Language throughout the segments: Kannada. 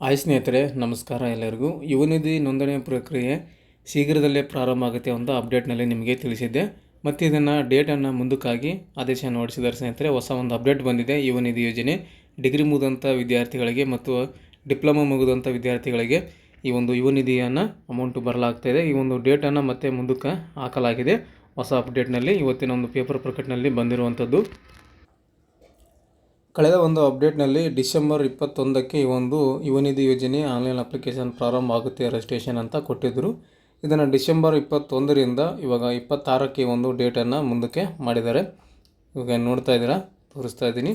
ಹಾಯ್ ಸ್ನೇಹಿತರೆ, ನಮಸ್ಕಾರ ಎಲ್ಲರಿಗೂ. ಯುವನಿಧಿ ನೋಂದಣಿ ಪ್ರಕ್ರಿಯೆ ಶೀಘ್ರದಲ್ಲೇ ಪ್ರಾರಂಭ ಆಗುತ್ತೆ ಅಂತ ಅಪ್ಡೇಟ್ನಲ್ಲಿ ನಿಮಗೆ ತಿಳಿಸಿದ್ದೆ. ಮತ್ತು ಇದನ್ನು ಡೇಟನ್ನು ಮುಂದಕ್ಕಾಗಿ ಆದೇಶ ನೋಡಿಸಿದ್ದಾರೆ ಸ್ನೇಹಿತರೆ, ಹೊಸ ಒಂದು ಅಪ್ಡೇಟ್ ಬಂದಿದೆ. ಯುವನಿಧಿ ಯೋಜನೆ, ಡಿಗ್ರಿ ಮುಗಿದಂಥ ವಿದ್ಯಾರ್ಥಿಗಳಿಗೆ ಮತ್ತು ಡಿಪ್ಲೊಮಾ ಮುಗಿದಂಥ ವಿದ್ಯಾರ್ಥಿಗಳಿಗೆ ಈ ಒಂದು ಯುವನಿಧಿಯನ್ನು ಅಮೌಂಟು ಬರಲಾಗ್ತಾಯಿದೆ ಈ ಒಂದು ಡೇಟನ್ನು ಮತ್ತೆ ಮುಂದಕ್ಕೆ ಹಾಕಲಾಗಿದೆ. ಹೊಸ ಅಪ್ಡೇಟ್ನಲ್ಲಿ ಇವತ್ತಿನ ಒಂದು ಪೇಪರ್ ಪ್ರಕಟಣೆಯಲ್ಲಿ ಬಂದಿರುವಂಥದ್ದು. ಕಳೆದ ಒಂದು ಅಪ್ಡೇಟ್ನಲ್ಲಿ ಡಿಸೆಂಬರ್ ಇಪ್ಪತ್ತೊಂದಕ್ಕೆ ಈ ಒಂದು ಯುವನಿಧಿ ಯೋಜನೆ ಆನ್ಲೈನ್ ಅಪ್ಲಿಕೇಶನ್ ಪ್ರಾರಂಭ ಆಗುತ್ತೆ ರಿಜಿಸ್ಟ್ರೇಷನ್ ಅಂತ ಕೊಟ್ಟಿದ್ದರು ಇದನ್ನು ಡಿಸೆಂಬರ್ ಇಪ್ಪತ್ತೊಂದರಿಂದ ಇವಾಗ ಇಪ್ಪತ್ತಾರಕ್ಕೆ ಒಂದು ಡೇಟನ್ನು ಮುಂದಕ್ಕೆ ಮಾಡಿದ್ದಾರೆ. ಇವಾಗ ನೋಡ್ತಾ ಇದ್ದೀರಾ? ತೋರಿಸ್ತಾ ಇದ್ದೀನಿ.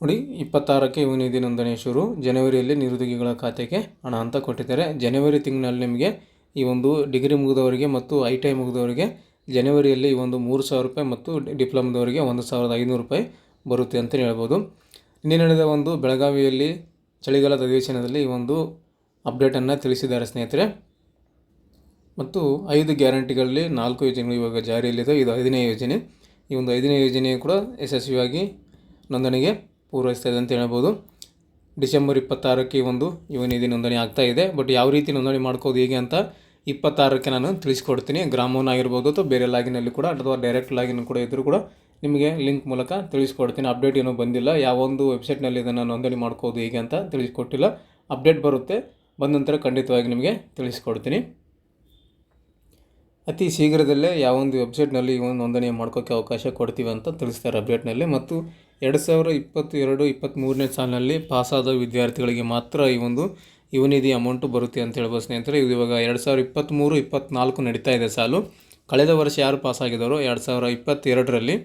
ನೋಡಿ, ಇಪ್ಪತ್ತಾರಕ್ಕೆ ಯುವನಿಧಿ ನೋಂದಣಿ ಶುರು. ಜನವರಿಯಲ್ಲಿ ನಿರುದ್ಯೋಗಿಗಳ ಖಾತೆಗೆ ಹಣ ಅಂತ ಕೊಟ್ಟಿದ್ದಾರೆ. ಜನವರಿ ತಿಂಗಳಲ್ಲಿ ನಿಮಗೆ ಈ ಒಂದು ಡಿಗ್ರಿ ಮುಗಿದವರಿಗೆ ಮತ್ತು ಐ ಟಿ ಐ ಮುಗಿದವರಿಗೆ ಜನವರಿಯಲ್ಲಿ ಈ ಒಂದು ಮೂರು ಸಾವಿರ ರೂಪಾಯಿ ಮತ್ತು ಡಿಪ್ಲೊಮದವರಿಗೆ ಒಂದು ಸಾವಿರದ ಐನೂರು ರೂಪಾಯಿ ಬರುತ್ತೆ ಅಂತಲೇ ಹೇಳ್ಬೋದು. ನಿನ್ನೆ ನಡೆದ ಒಂದು ಬೆಳಗಾವಿಯಲ್ಲಿ ಚಳಿಗಾಲದ ಅಧಿವೇಶನದಲ್ಲಿ ಈ ಒಂದು ಅಪ್ಡೇಟನ್ನು ತಿಳಿಸಿದ್ದಾರೆ ಸ್ನೇಹಿತರೆ. ಮತ್ತು ಐದು ಗ್ಯಾರಂಟಿಗಳಲ್ಲಿ ನಾಲ್ಕು ಯೋಜನೆಗಳು ಇವಾಗ ಜಾರಿಯಲ್ಲಿದೆ. ಇದು ಐದನೇ ಯೋಜನೆ. ಈ ಒಂದು ಐದನೇ ಯೋಜನೆಯು ಕೂಡ ಯಶಸ್ವಿಯಾಗಿ ನೋಂದಣಿಗೆ ಪೂರೈಸ್ತಾ ಇದೆ ಅಂತ ಹೇಳ್ಬೋದು. ಡಿಸೆಂಬರ್ ಇಪ್ಪತ್ತಾರಕ್ಕೆ ಒಂದು ಯುವ ನಿಧಿ ನೋಂದಣಿ ಆಗ್ತಾ ಇದೆ. ಬಟ್ ಯಾವ ರೀತಿ ನೋಂದಣಿ ಮಾಡ್ಕೋದು ಹೇಗೆ ಅಂತ ಇಪ್ಪತ್ತಾರಕ್ಕೆ ನಾನು ತಿಳಿಸ್ಕೊಡ್ತೀನಿ. ಗ್ರಾಮವನ್ನು ಆಗಿರ್ಬೋದು ಅಥವಾ ಬೇರೆ ಲಾಗಿನಲ್ಲಿ ಕೂಡ ಅಥವಾ ಡೈರೆಕ್ಟ್ ಲಾಗಿನ್ ಕೂಡ ಇದ್ದರೂ ಕೂಡ ನಿಮಗೆ ಲಿಂಕ್ ಮೂಲಕ ತಿಳಿಸ್ಕೊಡ್ತೀನಿ. ಅಪ್ಡೇಟ್ ಏನೂ ಬಂದಿಲ್ಲ. ಯಾವೊಂದು ವೆಬ್ಸೈಟ್ನಲ್ಲಿ ಇದನ್ನು ನೋಂದಣಿ ಮಾಡ್ಕೋದು ಹೇಗೆ ಅಂತ ತಿಳಿಸ್ಕೊಟ್ಟಿಲ್ಲ. ಅಪ್ಡೇಟ್ ಬರುತ್ತೆ. ಬಂದ ನಂತರ ಖಂಡಿತವಾಗಿ ನಿಮಗೆ ತಿಳಿಸ್ಕೊಡ್ತೀನಿ. ಅತಿ ಶೀಘ್ರದಲ್ಲೇ ಯಾವೊಂದು ವೆಬ್ಸೈಟ್ನಲ್ಲಿ ಈ ಒಂದು ನೋಂದಣಿ ಮಾಡ್ಕೋಕ್ಕೆ ಅವಕಾಶ ಕೊಡ್ತೀವಿ ಅಂತ ತಿಳಿಸ್ತಾರೆ ಅಪ್ಡೇಟ್ನಲ್ಲಿ. ಮತ್ತು ಎರಡು ಸಾವಿರ ಇಪ್ಪತ್ತು ಎರಡು ಇಪ್ಪತ್ತ್ಮೂರನೇ ಸಾಲಿನಲ್ಲಿ ಪಾಸಾದ ವಿದ್ಯಾರ್ಥಿಗಳಿಗೆ ಮಾತ್ರ ಈ ಒಂದು ಯುವನಿಧಿ ಅಮೌಂಟು ಬರುತ್ತೆ ಅಂತ ಹೇಳ್ಬೋದು ಸ್ನೇಹಿತರೆ. ಇದು ಇವಾಗ ಎರಡು ಸಾವಿರ ಇಪ್ಪತ್ತ್ಮೂರು, ಇಪ್ಪತ್ತ್ನಾಲ್ಕು ನಡೀತಾ ಇದೆ ಸಾಲು. ಕಳೆದ ವರ್ಷ ಯಾರು ಪಾಸಾಗಿದ್ದಾರೋ ಎರಡು ಸಾವಿರ ಇಪ್ಪತ್ತೆರಡರಲ್ಲಿ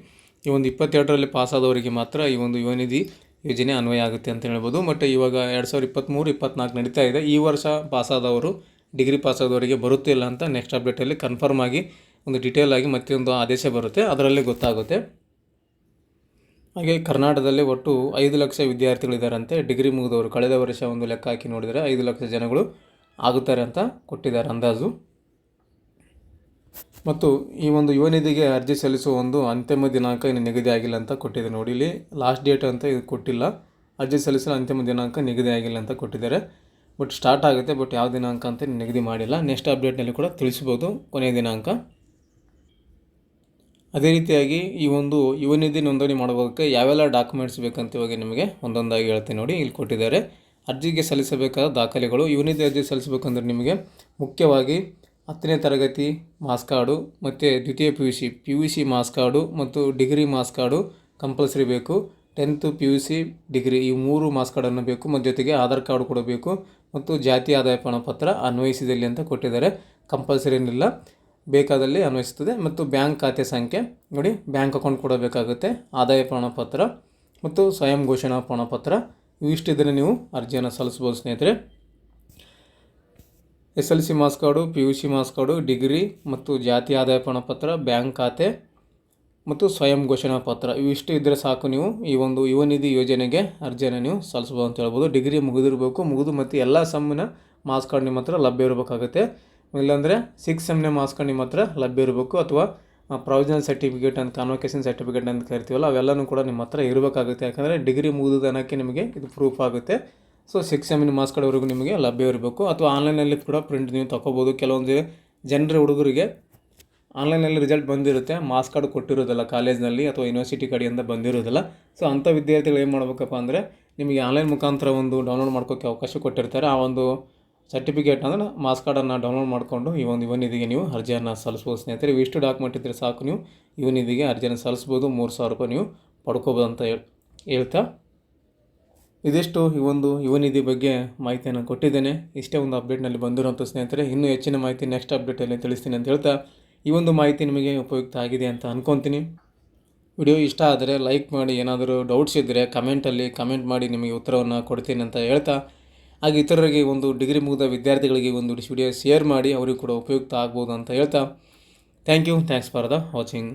ಈ ಒಂದು ಇಪ್ಪತ್ತೆರಡರಲ್ಲಿ ಪಾಸಾದವರಿಗೆ ಮಾತ್ರ ಈ ಒಂದು ಯುವನಿಧಿ ಯೋಜನೆ ಅನ್ವಯ ಆಗುತ್ತೆ ಅಂತ ಹೇಳ್ಬೋದು. ಬಟ್ ಇವಾಗ ಎರಡು ಸಾವಿರದ ಇಪ್ಪತ್ತ್ಮೂರು ಇಪ್ಪತ್ನಾಲ್ಕು ನಡೀತಾ ಇದೆ. ಈ ವರ್ಷ ಪಾಸಾದವರು, ಡಿಗ್ರಿ ಪಾಸಾದವರಿಗೆ ಬರುತ್ತಿಲ್ಲ ಅಂತ ನೆಕ್ಸ್ಟ್ ಅಪ್ಡೇಟಲ್ಲಿ ಕನ್ಫರ್ಮ್ ಆಗಿ ಒಂದು ಡಿಟೇಲ್ ಆಗಿ ಮತ್ತೊಂದು ಆದೇಶ ಬರುತ್ತೆ. ಅದರಲ್ಲಿ ಗೊತ್ತಾಗುತ್ತೆ. ಹಾಗೆ ಕರ್ನಾಟಕದಲ್ಲಿ ಒಟ್ಟು ಐದು ಲಕ್ಷ ವಿದ್ಯಾರ್ಥಿಗಳಿದ್ದಾರಂತೆ. ಡಿಗ್ರಿ ಮುಗಿದವರು, ಕಳೆದ ವರ್ಷ ಒಂದು ಲೆಕ್ಕ ಹಾಕಿ ನೋಡಿದರೆ ಐದು ಲಕ್ಷ ಜನಗಳು ಆಗುತ್ತಾರೆ ಅಂತ ಕೊಟ್ಟಿದ್ದಾರೆ ಅಂದಾಜು. ಮತ್ತು ಈ ಒಂದು ಯುವ ನಿಧಿಗೆ ಅರ್ಜಿ ಸಲ್ಲಿಸುವ ಒಂದು ಅಂತಿಮ ದಿನಾಂಕ ಇನ್ನು ನಿಗದಿ ಆಗಿಲ್ಲ ಅಂತ ಕೊಟ್ಟಿದೆ ನೋಡಿ, ಇಲ್ಲಿ ಲಾಸ್ಟ್ ಡೇಟ್ ಅಂತ ಇದು ಕೊಟ್ಟಿಲ್ಲ. ಅರ್ಜಿ ಸಲ್ಲಿಸಲು ಅಂತಿಮ ದಿನಾಂಕ ನಿಗದಿ ಆಗಿಲ್ಲ ಅಂತ ಕೊಟ್ಟಿದ್ದಾರೆ. ಬಟ್ ಸ್ಟಾರ್ಟ್ ಆಗುತ್ತೆ ಬಟ್ ಯಾವ ದಿನಾಂಕ ಅಂತ ನಿಗದಿ ಮಾಡಿಲ್ಲ. ನೆಕ್ಸ್ಟ್ ಅಪ್ಡೇಟ್ನಲ್ಲಿ ಕೂಡ ತಿಳಿಸ್ಬೋದು ಕೊನೆಯ ದಿನಾಂಕ. ಅದೇ ರೀತಿಯಾಗಿ ಈ ಒಂದು ಯುವನಿಧಿ ನೋಂದಣಿ ಮಾಡೋದಕ್ಕೆ ಯಾವೆಲ್ಲ ಡಾಕ್ಯುಮೆಂಟ್ಸ್ ಬೇಕಂತ ಇವಾಗ ನಿಮಗೆ ಒಂದೊಂದಾಗಿ ಹೇಳ್ತೀನಿ ನೋಡಿ, ಇಲ್ಲಿ ಕೊಟ್ಟಿದ್ದಾರೆ. ಅರ್ಜಿಗೆ ಸಲ್ಲಿಸಬೇಕಾದ ದಾಖಲೆಗಳು, ಯುವ ನಿಧಿ ಅರ್ಜಿ ಸಲ್ಲಿಸಬೇಕಂದ್ರೆ ನಿಮಗೆ ಮುಖ್ಯವಾಗಿ ಹತ್ತನೇ ತರಗತಿ ಮಾಸ್ ಕಾರ್ಡು, ಮತ್ತು ದ್ವಿತೀಯ P U C P U C marks card ಮತ್ತು ಡಿಗ್ರಿ ಮಾಸ್ ಕಾರ್ಡು ಕಂಪಲ್ಸರಿ ಬೇಕು. Tenth P U C degree ಈ ಮೂರು ಮಾಸ್ ಕಾರ್ಡನ್ನು ಬೇಕು. ಮತ್ತು ಜೊತೆಗೆ ಆಧಾರ್ ಕಾರ್ಡ್ ಕೂಡ ಬೇಕು. ಮತ್ತು ಜಾತಿ ಆದಾಯ ಪ್ರಮಾಣಪತ್ರ ಅನ್ವಯಿಸಿದಲ್ಲಿ ಅಂತ ಕೊಟ್ಟಿದ್ದಾರೆ. ಕಂಪಲ್ಸರಿ ಏನಿಲ್ಲ. ಬೇಕಾದಲ್ಲಿ ಅನ್ವಯಿಸ್ತದೆ ಮತ್ತು ಬ್ಯಾಂಕ್ ಖಾತೆ ಸಂಖ್ಯೆ. ನೋಡಿ, ಬ್ಯಾಂಕ್ ಅಕೌಂಟ್ ಕೂಡ ಬೇಕಾಗುತ್ತೆ. ಆದಾಯ ಪ್ರಮಾಣಪತ್ರ ಮತ್ತು ಸ್ವಯಂ ಘೋಷಣಾ ಪ್ರಮಾಣಪತ್ರ. ಇವಿಷ್ಟಿದ್ರೆ ನೀವು ಅರ್ಜಿಯನ್ನು ಸಲ್ಲಿಸ್ಬೋದು ಸ್ನೇಹಿತರೆ. S L C marks card, P U C marks card, degree ಮತ್ತು ಜಾತಿ ಆದಾಯ ಪ್ರಮಾಣಪತ್ರ ಬ್ಯಾಂಕ್ ಖಾತೆ ಮತ್ತು ಸ್ವಯಂ ಘೋಷಣಾ ಪತ್ರ. ಇವಿಷ್ಟು ಇದ್ದರೆ ಸಾಕು ನೀವು. ಈ ಒಂದು ಯುವ ನಿಧಿ ಯೋಜನೆಗೆ ಅರ್ಜಿಯನ್ನು ನೀವು ಸಲ್ಲಿಸ್ಬೋದು ಅಂತ ಹೇಳ್ಬೋದು. ಡಿಗ್ರಿ ಮುಗಿದಿರಬೇಕು. ಮುಗಿದು ಮತ್ತು ಎಲ್ಲ ಸಮ್ಮಿನ ಮಾಸ್ ಕಾರ್ಡ್ ನಿಮ್ಮ ಹತ್ರ ಲಭ್ಯ ಇರಬೇಕಾಗುತ್ತೆ. ಇಲ್ಲಾಂದರೆ ಸಿಕ್ಸ್ ಸೆಮ್ನೆ ಮಾಸ್ ಕಾರ್ಡ್ ನಿಮ್ಮ ಹತ್ರ ಲಭ್ಯ ಇರಬೇಕು ಅಥವಾ ಪ್ರೊವಿಷನಲ್ ಸರ್ಟಿಫಿಕೇಟ್ ಅಂತ ಕಾನ್ವೊಕೇಶನ್ ಸರ್ಟಿಫಿಕೇಟ್ ಅಂತ ಕರಿತೀವಲ್ಲ, ಅವೆಲ್ಲನೂ ಕೂಡ ನಿಮ್ಮ ಹತ್ರ ಇರಬೇಕಾಗುತ್ತೆ. ಯಾಕಂದರೆ ಡಿಗ್ರಿ ಮುಗಿದನಕ್ಕೆ ನಿಮಗೆ ಇದು ಪ್ರೂಫ್ ಆಗುತ್ತೆ. ಸೊ ಸಿಕ್ಸ್ ಎಂ ಮಾಸ್ ಕಾರ್ಡ್ವರೆಗೂ ನಿಮಗೆ ಲಭ್ಯ ಇರಬೇಕು. ಅಥವಾ ಆನ್ಲೈನಲ್ಲಿ ಕೂಡ ಪ್ರಿಂಟ್ ನೀವು ತೊಗೋಬೋದು. ಕೆಲವೊಂದು ಜನರ ಹುಡುಗರಿಗೆ ಆನ್ಲೈನಲ್ಲಿ ರಿಸಲ್ಟ್ ಬಂದಿರುತ್ತೆ. ಮಾಸ್ ಕಾರ್ಡ್ ಕೊಟ್ಟಿರೋದಿಲ್ಲ ಕಾಲೇಜ್ನಲ್ಲಿ ಅಥವಾ ಯೂನಿವರ್ಸಿಟಿ ಕಡೆಯಿಂದ ಬಂದಿರೋದಿಲ್ಲ. ಸೊ ಅಂಥ ವಿದ್ಯಾರ್ಥಿಗಳು ಏನು ಮಾಡಬೇಕಪ್ಪ ಅಂದರೆ ನಿಮಗೆ ಆನ್ಲೈನ್ ಮುಖಾಂತರ ಒಂದು ಡೌನ್ಲೋಡ್ ಮಾಡ್ಕೋಕ್ಕೆ ಅವಕಾಶ ಕೊಟ್ಟಿರ್ತಾರೆ. ಆ ಒಂದು ಸರ್ಟಿಫಿಕೇಟ್ ಅಂದರೆ ಮಾಸ್ ಕಾರ್ಡನ್ನು ಡೌನ್ಲೋಡ್ ಮಾಡಿಕೊಂಡು ಈ ಒಂದು ಇವನ್ ನಿಧಿಗೆ ನೀವು ಅರ್ಜಿಯನ್ನು ಸಲ್ಲಿಸ್ಬೋದು. ಸ್ನೇಹಿತರೆ, ಇವಿಷ್ಟು ಡಾಕ್ಯುಮೆಂಟ್ ಇದ್ದರೆ ಸಾಕು ನೀವು. ಇವನ್ ನಿಧಿಗೆ ಅರ್ಜಿಯನ್ನು ಸಲ್ಲಿಸ್ಬೋದು. ಮೂರು ಸಾವಿರ ರೂಪಾಯಿ ನೀವು ಪಡ್ಕೋಬೋದು ಅಂತ ಹೇಳ್ತಾ ಇದಿಷ್ಟು ಈ ಒಂದು ಯುವ ನಿಧಿ ಬಗ್ಗೆ ಮಾಹಿತಿಯನ್ನು ಕೊಟ್ಟಿದ್ದೇನೆ. ಇಷ್ಟೇ ಒಂದು ಅಪ್ಡೇಟ್ನಲ್ಲಿ ಬಂದಿರುವಂಥ ಸ್ನೇಹಿತರೆ, ಇನ್ನೂ ಹೆಚ್ಚಿನ ಮಾಹಿತಿ ನೆಕ್ಸ್ಟ್ ಅಪ್ಡೇಟಲ್ಲಿ ತಿಳಿಸ್ತೀನಿ ಅಂತ ಹೇಳ್ತಾ, ಈ ಒಂದು ಮಾಹಿತಿ ನಿಮಗೆ ಉಪಯುಕ್ತ ಆಗಿದೆ ಅಂತ ಅಂದ್ಕೊತೀನಿ ವಿಡಿಯೋ ಇಷ್ಟ ಆದರೆ ಲೈಕ್ ಮಾಡಿ, ಏನಾದರೂ ಡೌಟ್ಸ್ ಇದ್ದರೆ ಕಮೆಂಟಲ್ಲಿ ಕಮೆಂಟ್ ಮಾಡಿ ನಿಮಗೆ ಉತ್ತರವನ್ನು ಕೊಡ್ತೀನಿ ಅಂತ ಹೇಳ್ತಾ, ಹಾಗೆ ಇತರರಿಗೆ ಒಂದು ಡಿಗ್ರಿ ಮುಗಿದ ವಿದ್ಯಾರ್ಥಿಗಳಿಗೆ ಒಂದು ವಿಡಿಯೋ ಶೇರ್ ಮಾಡಿ, ಅವರಿಗೂ ಕೂಡ ಉಪಯುಕ್ತ ಆಗ್ಬೋದು ಅಂತ ಹೇಳ್ತಾ. Thank you thanks for the watching